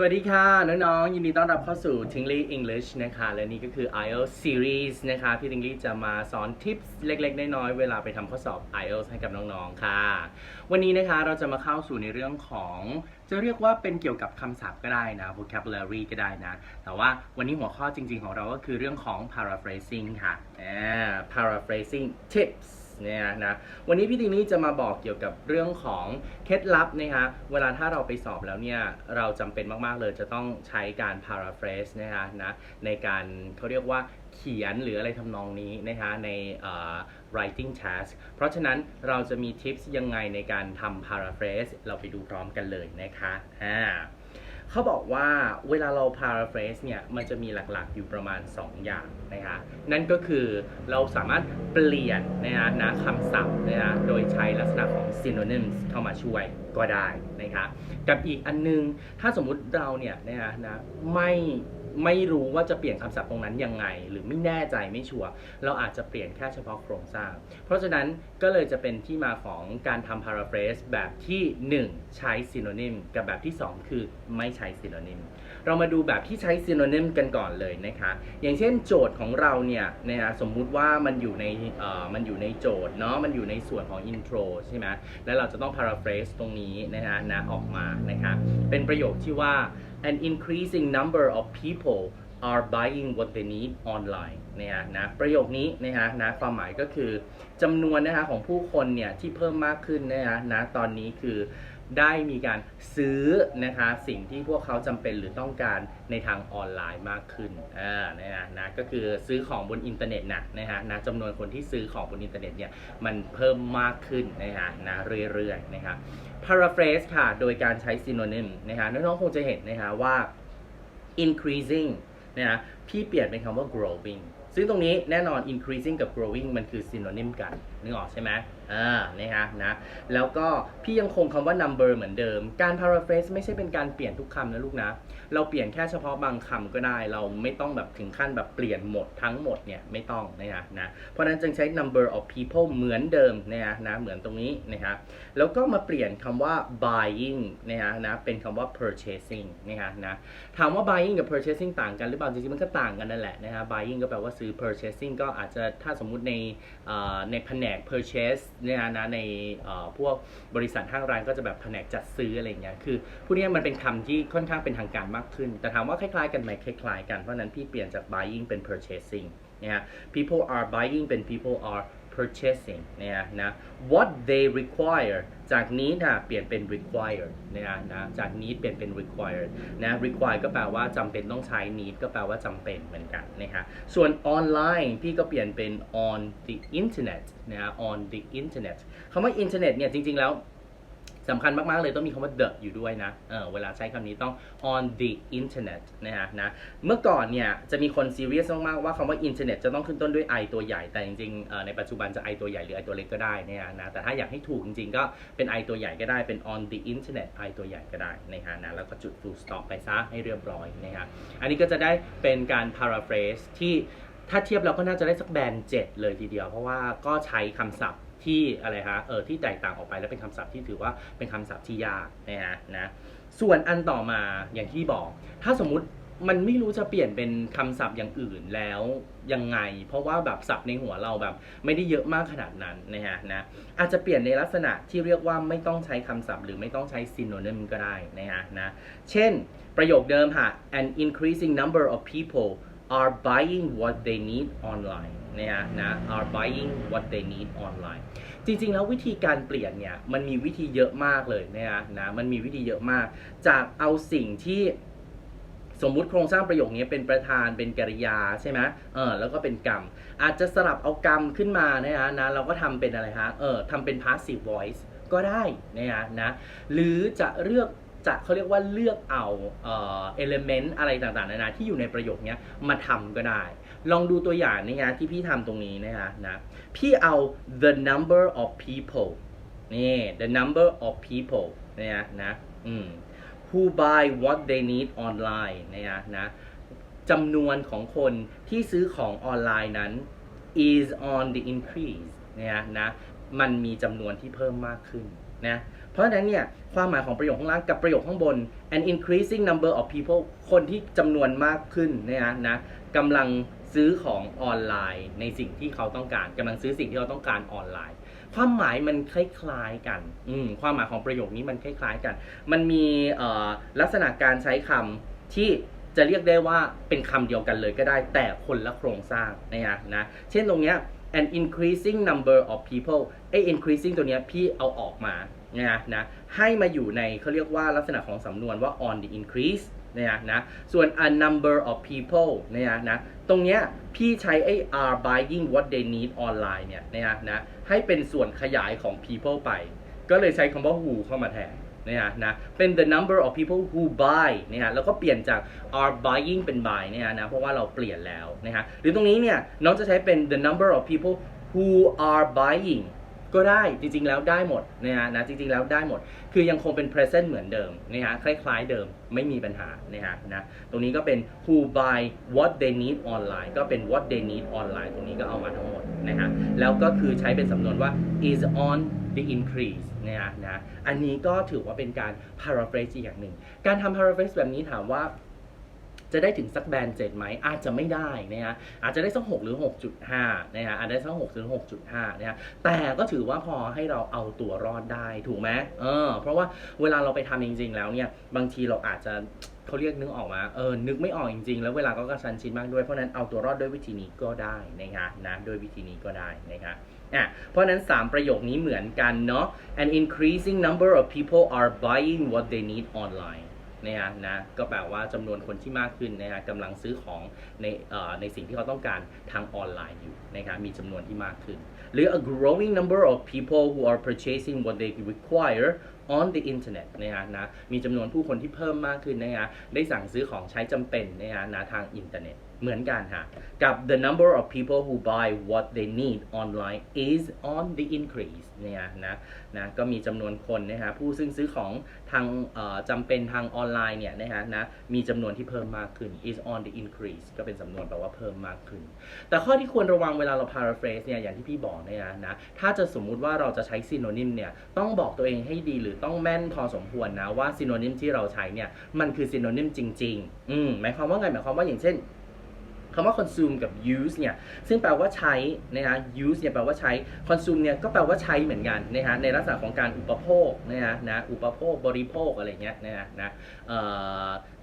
สวัสดีค่ะ น้องๆ ยินดีต้อนรับเข้าสู่ Tingly English นะคะ และนี่ก็คือ IELTS Series นะคะ พี่ติงลี่จะมาสอนทิปส์เล็ก ๆ น้อยๆ เวลาไปทำข้อสอบ IELTS ให้กับน้องๆ ค่ะ วันนี้นะคะเราจะมาเข้าสู่ในเรื่องของ จะเรียกว่าเป็นเกี่ยวกับคำศัพท์ก็ได้นะ vocabulary ก็ได้นะ แต่ว่าวันนี้หัวข้อจริง ๆ ของเราก็คือเรื่องของ paraphrasing ค่ะอ่า paraphrasing tips เนี่ยนะวันนี้พี่ติงนี่จะมาบอกเกี่ยวกับเรื่องของเคล็ดลับนะคะเวลาถ้าเราไปสอบแล้วเนี่ยเราจำเป็นมากๆเลยจะต้องใช้การ paraphrase นะคะนะในการเขาเรียกว่าเขียนหรืออะไรทำนองนี้นะคะใน writing task เพราะฉะนั้นเราจะมี tips ยังไงในการทำ paraphrase เราไปดูพร้อมกันเลยนะคะอ่า เขาบอกว่าเวลาเรา paraphrase เนี่ย มันจะมีหลักๆ อยู่ประมาณ 2 อย่างนะคะนั่นก็คือเราสามารถเปลี่ยนนะคะนะคำศัพท์นะคะโดยใช้ลักษณะของ synonyms เข้ามาช่วยก็ได้นะคะกับอีกอันนึง ถ้าสมมุติเราเนี่ยนะคะนะไม่ ไม่รู้ว่าจะเปลี่ยนคำศัพท์ตรงนั้นยังไง หรือไม่แน่ใจไม่ชัวร์เราอาจจะเปลี่ยนแค่เฉพาะโครงสร้าง เพราะฉะนั้นก็เลยจะเป็นที่มาของการทำ paraphrase แบบที่ 1 ใช้ synonym กับแบบที่ 2 คือไม่ใช้ synonym เรามาดูแบบที่ใช้ synonym กันก่อนเลยนะคะ อย่างเช่นโจทย์ของเราเนี่ยนะสมมุติว่ามันอยู่ในมันอยู่ในโจทย์เนาะมันอยู่ในส่วนของ intro ใช่ไหมแล้วเราจะต้อง paraphrase ตรงนี้นะฮะนะออกมานะคะเป็นประโยคที่ว่า an increasing number of people are buying what they need online นะฮะนะประโยคนี้นะฮะนะความหมายก็คือจำนวนนะฮะของผู้คนเนี่ยที่เพิ่มมากขึ้นนะฮะนะตอนนี้คือ ได้มีการซื้อนะคะสิ่งที่พวกเขาจำเป็นหรือต้องการในทางออนไลน์มากขึ้นอ่านะฮะนะก็คือซื้อของบนอินเทอร์เน็ตนะนะฮะนะจำนวนคนที่ซื้อของบนอินเทอร์เน็ตเนี่ยมันเพิ่มมากขึ้นนะฮะนะเรื่อยๆนะครับ paraphrase ค่ะ โดยการใช้ synonym นะฮะน้องๆคงจะเห็นนะฮะว่า increasing นะฮะพี่เปลี่ยนเป็นคำว่า growing ซึ่งตรงนี้แน่นอน increasing กับ growing มันคือ synonym กันนึกออกใช่ไหมอ่านะฮะนะ แล้วก็พี่ยังคงคำว่า number เหมือนเดิม การ paraphrase ไม่ใช่เป็นการเปลี่ยนทุกคำนะลูกนะ เราเปลี่ยนแค่เฉพาะบางคำก็ได้ เราไม่ต้องแบบถึงขั้นแบบเปลี่ยนหมดทั้งหมดเนี่ยไม่ต้องนะฮะนะ เพราะนั้นจึงใช้ number of people เหมือนเดิมนะฮะนะ เหมือนตรงนี้นะครับแล้วก็มาเปลี่ยนคำว่า buying นะฮะนะ เป็นคำว่า purchasing นะฮะนะ ถามว่า buying กับ purchasing ต่างกันหรือเปล่า จริงๆ มันก็ต่างกันนั่นแหละนะฮะ buying ก็แปลว่าซื้อ purchasing ก็อาจจะถ้าสมมุติในอ่อในแผนก purchase เนี่ยนะในพวกบริษัทห้างร้านก็จะแบบแผนกจัดซื้ออะไรเงี้ยคือพวกนี้มันเป็นคำที่ค่อนข้างเป็นทางการมากขึ้น แต่ถามว่าคล้ายๆกันไหมคล้ายๆกัน เพราะนั้นพี่เปลี่ยนจาก buying เป็น purchasing นะฮะ people are buying เป็น people are purchasing นะฮะนะ what they require จากนี้นะเปลี่ยนเป็น required นะฮะนะจาก need เปลี่ยนเป็น required นะ require ก็แปลว่าจำเป็นต้องใช้ need ก็แปลว่าจำเป็นเหมือนกันนะฮะส่วน online พี่ก็เปลี่ยนเป็น on the internet นะฮะ on the internet คำว่า internet เนี่ยจริงๆแล้ว สำคัญมากๆเลยต้องมีคำว่า the อยู่ด้วยนะ เออเวลาใช้คำนี้ต้อง on the internet นะฮะนะ เมื่อก่อนเนี่ยจะมีคนซีเรียสมากๆว่าคำว่า internet จะต้องขึ้นต้นด้วย i ตัวใหญ่ แต่จริงๆในปัจจุบันจะ i ตัวใหญ่หรือ i ตัวเล็กก็ได้นี่ยนะ แต่ถ้าอยากให้ถูกจริงๆ ก็เป็น i ตัวใหญ่ก็ได้ เป็น on the internet i ตัวใหญ่ก็ได้นะฮะนะ แล้วก็จุด full stop ไปซะให้เรียบร้อยนะฮะ อันนี้ก็จะได้เป็นการ paraphrase ที่ถ้าเทียบเราก็น่าจะได้สักแบนเจ็ดเลยทีเดียว เพราะว่าก็ใช้คำศัพท์ ที่อะไรฮะเออที่แตกต่างออกไปแล้วเป็นคำศัพท์ที่ถือว่าเป็นคำศัพท์ที่ยากนะฮะนะส่วนอันต่อมาอย่างที่บอก ถ้าสมมุติมันไม่รู้จะเปลี่ยนเป็นคำศัพท์อย่างอื่นแล้วยังไง เพราะว่าแบบศัพท์ในหัวเราแบบไม่ได้เยอะมากขนาดนั้นนะฮะนะอาจจะเปลี่ยนในลักษณะที่เรียกว่าไม่ต้องใช้คำศัพท์ หรือไม่ต้องใช้ synonym ก็ได้นะฮะนะเช่น ประโยคเดิมค่ะ an increasing number of people are buying what they need online นะฮะนะ are buying what they need online จริงๆ แล้ววิธีการเปลี่ยนเนี่ยมันมีวิธีเยอะมากเลยนะฮะนะมันมีวิธีเยอะมาก จากเอาสิ่งที่สมมุติโครงสร้างประโยคนี้เป็นประธานเป็นกริยาใช่ไหมเออแล้วก็เป็นกรรม อาจจะสลับเอากรรมขึ้นมานะฮะนะเราก็ทำเป็นอะไรฮะเออทำเป็น passive voice ก็ได้นะฮะนะหรือจะเลือก จะเขาเรียกว่าเลือกเอาเอ่อ element อะไรต่างๆนานาที่อยู่ในประโยคนี้มาทำก็ได้ ลองดูตัวอย่างนี่ฮะที่พี่ทำตรงนี้นะฮะนะพี่เอา the number of people นี่ the number of people นะฮะนะอืม who buy what they need online นะฮะนะจำนวนของคนที่ซื้อของออนไลน์นั้น is on the increase นะฮะนะมันมีจำนวนที่เพิ่มมากขึ้นนะ ราะฉะนั้นเนี่ยความหมายของประโยคข้างล่างกับประโยคข้างบน an increasing number of people คนที่จำนวนมากขึ้นเนยนะนะกำลังซื้อของออนไลน์ ในสิ่งที่เขาต้องการกำลังซื้อสิ่งที่เขาต้องการออนไลน์ ความหมายมันคล้ายๆกันอืมความหมายของประโยคนี้มันคล้ายๆกัน มันมีลักษณะการใช้คำที่จะเรียกได้ว่าเป็นคำเดียวกันเลยก็ได้แต่คนละโครงสร้างนะฮะนะเช่นตรงเนี้ย an increasing number of people ไอ้ increasing ตัวเนี้ยพี่เอาออกมานะนะให้มาอยู่ในเขาเรียกว่าลักษณะของสำนวนว่า on the increase นะนะส่วน a number of people นะนะตรงเนี้ยพี่ใช้ไอ้ are buying what they need online เนี่ยนะนะให้เป็นส่วนขยายของ people ไป ก็เลยใช้คำว่า who เข้ามาแทน นะฮะนะเป็น the number of people who buy นะฮะแล้วก็เปลี่ยนจาก are buying เป็น buy นะฮะนะเพราะว่าเราเปลี่ยนแล้วนะฮะหรือตรงนี้เนี่ยน้องจะใช้เป็น the number of people who are buying ก็ได้จริง ๆ แล้วได้หมดนะฮะนะจริง ๆ แล้วได้หมด คือยังคงเป็น present เหมือนเดิมนะฮะคล้ายๆเดิมไม่มีปัญหานะฮะนะตรงนี้ก็เป็น who buy what they need online ก็เป็น what they need online ตรงนี้ก็เอามาทั้งหมดนะฮะแล้วก็คือใช้เป็นสำนวนว่า is on the increase นะฮะนะอันนี้ก็ถือว่าเป็นการ paraphrase อีกอย่างหนึ่งการทำ paraphrase แบบนี้ถามว่า จะได้ถึงสักแบนเจ็ดไหมอาจจะไม่ได้นะฮะอาจจะได้สักหกหรือ6.5นะฮะอาจจะได้สักหกถึง6.5นะฮะแต่ก็ถือว่าพอให้เราเอาตัวรอดได้ถูกไหมเออ เพราะว่าเวลาเราไปทำจริง ๆ แล้วเนี่ยบางทีเราอาจจะเขาเรียกนึกออกมาเออนึกไม่ออกจริงๆ แล้วเวลาก็กระชันชิดมากด้วยเพราะนั้นเอาตัวรอดด้วยวิธีนี้ก็ได้นะคะนะด้วยวิธีนี้ก็ได้นะคะอะเพราะฉะนั้น 3 ประโยคนี้เหมือนกันเนาะ an increasing number of people are buying what they need online นะฮะนะก็แปลว่าจำนวนคนที่มากขึ้นนะฮะกำลังซื้อของในในสิ่งที่เขาต้องการทางออนไลน์อยู่นะครับมีจำนวนที่มากขึ้น หรือ a growing number of people who are purchasing what they require on the internet นะฮะนะมีจำนวนผู้คนที่เพิ่มมากขึ้นนะฮะได้สั่งซื้อของใช้จำเป็นนะฮะนะทางอินเทอร์เน็ต เหมือนกันฮะกับ the number of people who buy what they need online is on the increase เนี่ยนะนะก็มีจำนวนคนนะฮะผู้ซึ่งซื้อของทางจำเป็นทางออนไลน์เนี่ยนะฮะนะมีจำนวนที่เพิ่มมากขึ้น is on the increase ก็เป็นจำนวนแปลว่าเพิ่มมากขึ้น แต่ข้อที่ควรระวังเวลาเรา paraphrase เนี่ยอย่างที่พี่บอกเนี่ยนะนะถ้าจะสมมุติว่าเราจะใช้ synonym เนี่ยต้องบอกตัวเองให้ดีหรือต้องแม่นพอสมควรนะว่า synonym ที่เราใช้เนี่ยมันคือ synonym จริง ๆ อืมหมายความว่าไงหมายความว่าอย่างเช่น คำว่า consume กับ use เนี่ย ซึ่งแปลว่าใช้นะฮะ use เนี่ยแปลว่าใช้ consume เนี่ยก็แปลว่าใช้เหมือนกันนะฮะในลักษณะของการอุปโภคนะฮะนะอุปโภคบริโภคอะไรเงี้ยนะฮะนะ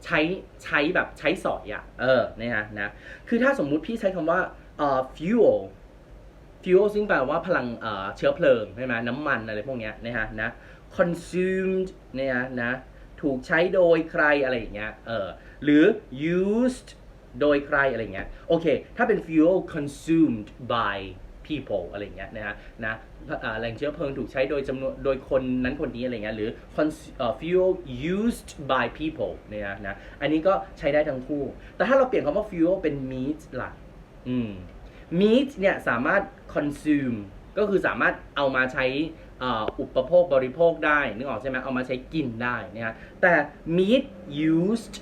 ใช้ใช้แบบใช้สอยอะเออนะฮะนะคือถ้าสมมุติพี่ใช้คำว่าเอ่อ fuel fuel ซึ่งแปลว่าพลังเอ่อเชื้อเพลิงใช่ไหมน้ำมันอะไรพวกเนี้ยนะฮะนะ consumed นะฮะนะถูกใช้โดยใครอะไรอย่างเงี้ยเออหรือ used โดยใครอะไรเงี้ยโอเค ถ้าเป็น fuel consumed by people อะไรเงี้ยนะฮะนะแหล่งเชื้อเพลิงถูกใช้โดยจำนวนโดยคนนั้นคนนี้อะไรเงี้ยหรือ cons- เอ่อ fuel used by people เนี่ยนะนะอันนี้ก็ใช้ได้ทั้งคู่ แต่ถ้าเราเปลี่ยนคำว่า fuel เป็น meat ล่ะอืม meat เนี่ยสามารถ consume ก็คือสามารถเอามาใช้อุปโภคบริโภคได้นึกออกใช่ไหมเอามาใช้กินได้นะฮะแต่ meat used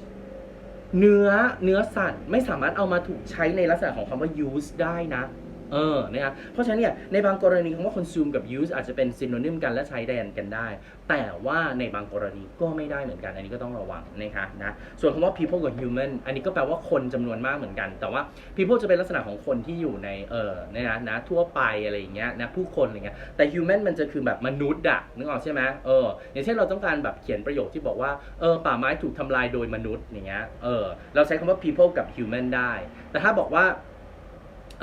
เนื้อเนื้อสัตว์ไม่สามารถเอามาถูกใช้ในลักษณะของคำว่า use ได้นะ เออนะครับเพราะฉะนั้นเนี่ยในบางกรณีคำว่า consume กับ use อาจจะเป็น synonym กันและใช้แทนกันได้ แต่ว่าในบางกรณีก็ไม่ได้เหมือนกัน อันนี้ก็ต้องระวังนะคะนะส่วนคำว่า people กับ human อันนี้ก็แปลว่าคนจำนวนมากเหมือนกัน แต่ว่า people จะเป็นลักษณะของคนที่อยู่ในเออนะนะนะทั่วไปอะไรอย่างเงี้ยนะผู้คนอะไรเงี้ยแต่ human มันจะคือแบบมนุษย์อะนึกออกใช่ไหมเอออย่างเช่นเราต้องการแบบเขียนประโยคที่บอกว่าเออป่าไม้ถูกทำลายโดยมนุษย์อย่างเงี้ยเออเราใช้คำว่า people กับ human ได้ แต่ถ้าบอกว่า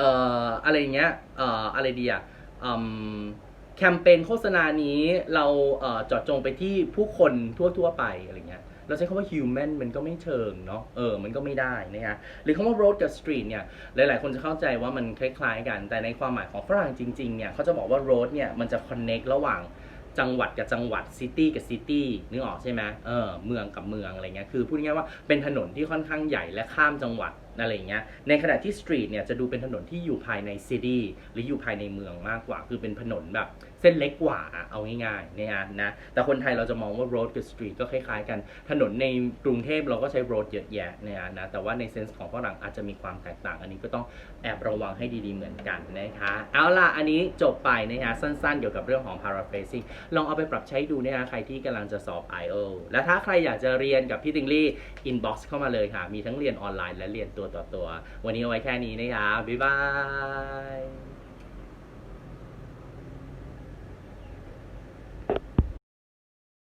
เอ่ออะไรเงี้ยเอ่ออะไรดีอะแคมเปญโฆษณานี้เราเอ่อจาะจงไปที่ผู้คนทั่วๆไปอะไรเงี้ยเราใช้คำว่า human มันก็ไม่เชิงเนาะ เออ มันก็ไม่ได้นะฮะ หรือคำว่า road กับ street เนี่ย หลาย ๆ คนจะเข้าใจว่ามันคล้าย ๆ กัน แต่ในความหมายของฝรั่งจริง ๆ เนี่ย เขาจะบอกว่า road เนี่ย มันจะ connect ระหว่างจังหวัดกับจังหวัด city กับ city นึกออกใช่ไหมเออ เมืองกับเมืองอะไรเงี้ย คือพูดง่ายๆว่าเป็นถนนที่ค่อนข้างใหญ่และข้ามจังหวัด อะไรเงี้ย ในขณะที่สตรีทเนี่ยจะดูเป็นถนนที่อยู่ภายในซิตี้หรืออยู่ภายในเมืองมากกว่า คือเป็นถนนแบบ เส้นเล็กกว่าเอาง่ายๆเนี่ยนะ แต่คนไทยเราจะมองว่า road กับ street ก็คล้ายๆกัน ถนนในกรุงเทพเราก็ใช้ road เยอะแยะเนี่ยนะ แต่ว่าในเซนส์ของฝรั่งอาจจะมีความแตกต่าง อันนี้ก็ต้องแอบระวังให้ดีๆเหมือนกันนะคะ เอาล่ะ อันนี้จบไปนะฮะสั้นๆ เกี่ยวกับเรื่องของ paraphrasing ลองเอาไปปรับใช้ดูนะฮะใครที่กำลังจะสอบ IELTS และถ้าใครอยากจะเรียนกับพี่ติงลี่ inbox เข้ามาเลยค่ะ มีทั้งเรียนออนไลน์และเรียนตัวต่อตัว วันนี้เอาไว้แค่นี้นะครับบ๊ายบาย